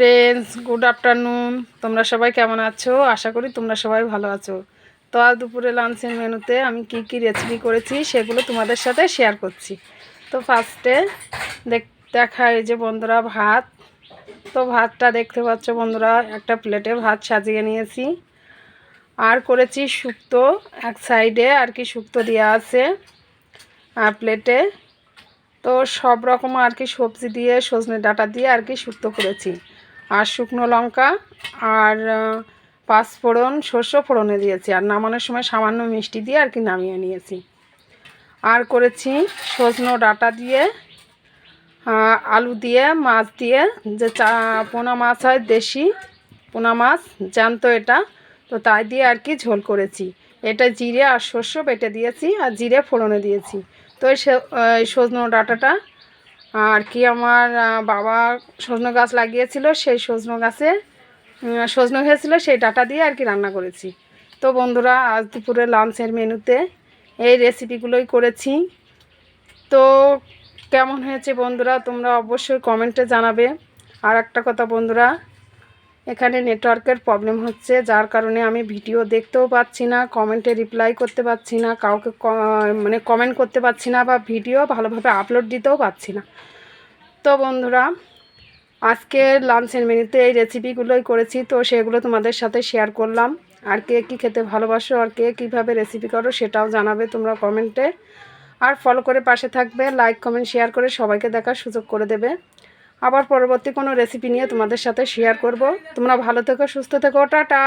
Friends good afternoon তোমরা সবাই কেমন আছো? আশা করি তোমরা সবাই ভালো আছো। তো আজ দুপুরে লাঞ্চের মেনুতে আমি কি কি রেসিপি করেছি সেগুলো তোমাদের সাথে শেয়ার করছি। তো ফার্স্টে দেখ এই যে বন্ধুরা ভাত। তো ভাতটা দেখতে পাচ্ছ বন্ধুরা, একটা প্লেটে ভাত সাজিয়ে নিয়েছি। আর করেছি শুক্তো, এক সাইডে আর কি শুক্তো দেওয়া আছে। আর প্লেটে তো সব রকম আর কি সবজি দিয়ে, সজনে ডাটা দিয়ে আর কি শুক্তো করেছি। আর শুকনো লঙ্কা আর পাঁচফোড়ন শস্য ফোড়নে দিয়েছি। আর নামানোর সময় সামান্য মিষ্টি দিয়ে আর কি নামিয়ে নিয়েছি। আর করেছি সজনো ডাটা দিয়ে আলু দিয়ে, মাছ দিয়ে। যে চা, পোনা মাছ হয় দেশি পোনা মাছ জানতো এটা। তো তাই দিয়ে আর কি ঝোল করেছি। এটা জিরে আর শস্য বেটে দিয়েছি আর জিরে ফোড়নে দিয়েছি। তো এই সজনো ডাঁটাটা আর কি আমার বাবা সজনো গাছ লাগিয়েছিল, সেই সজনো গাছে সজনো হয়েছিল সেই ডাটা দিয়ে আর কি রান্না করেছি। তো বন্ধুরা, আজ দুপুরে লাঞ্চের মেনুতে এই রেসিপিগুলোই করেছি। তো কেমন হয়েছে বন্ধুরা, তোমরা অবশ্যই কমেন্টে জানাবে। আর একটা কথা বন্ধুরা এখানে নেটওয়ার্কের প্রবলেম হচ্ছে, যার কারণে আমি ভিডিও দেখতেও পাচ্ছি না, কমেন্টে রিপ্লাই করতে পারছি না, কাউকে মানে কমেন্ট করতে পারছি না বা ভিডিও ভালোভাবে আপলোড দিতেও পারছি না। তো বন্ধুরা, আজকে লাঞ্চের মেনুতে এই রেসিপিগুলোই করেছি, তো সেগুলো তোমাদের সাথে শেয়ার করলাম। আর কে কী খেতে ভালোবাসো আর কে কীভাবে রেসিপি করো সেটাও জানাবে তোমরা কমেন্টে। আর ফলো করে পাশে থাকবে লাইক কমেন্ট শেয়ার করে সবাইকে দেখার সুযোগ করে দেবে। আবার পরবর্তী কোনো রেসিপি নিয়ে তোমাদের সাথে শেয়ার করব। তোমরা ভালো থেকো, সুস্থ থেকো, টাটা।